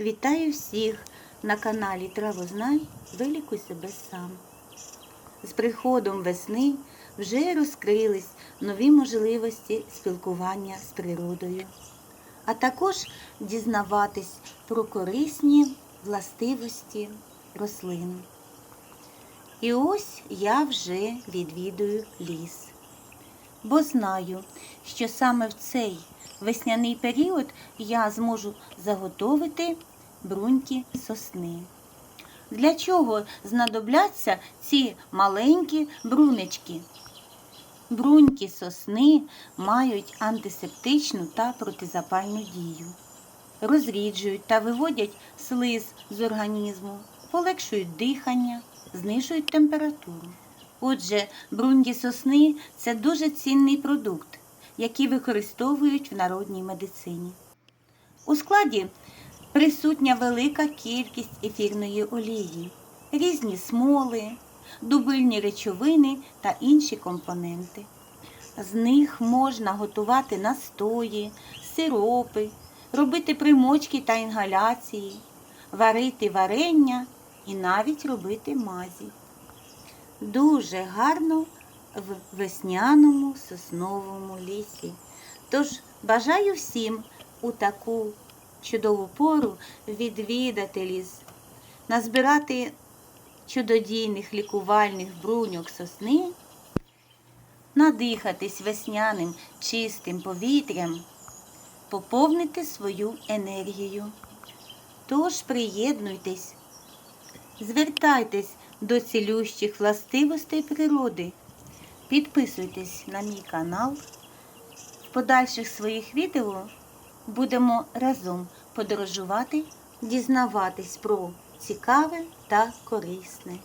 Вітаю всіх на каналі Травознай Вилікуй себе сам. З приходом весни вже розкрились нові можливості спілкування з природою, а також дізнаватись про корисні властивості рослин. І ось я вже відвідую ліс бо знаю, що саме в цей весняний період я зможу заготовити бруньки сосни. Для чого знадобляться ці маленькі брунечки? Бруньки сосни мають антисептичну та протизапальну дію. Розріджують та виводять слиз з організму, полегшують дихання, знижують температуру. Отже, бруньки сосни це дуже цінний продукт, який використовують в народній медицині. У складі присутня велика кількість ефірної олії, різні смоли, дубильні речовини та інші компоненти. З них можна готувати настої, сиропи, робити примочки та інгаляції, варити варення і навіть робити мазі дуже гарно в весняному сосновому лісі. Тож бажаю всім у таку чудову пору відвідати ліс, назбирати чудодійних лікувальних бруньок сосни, надихатись весняним чистим повітрям, поповнити свою енергію. Тож приєднуйтесь, звертайтесь до цілющих властивостей природи. Підписуйтесь на мій канал. В подальших своїх відео будемо разом подорожувати, дізнаватись про цікаве та корисне.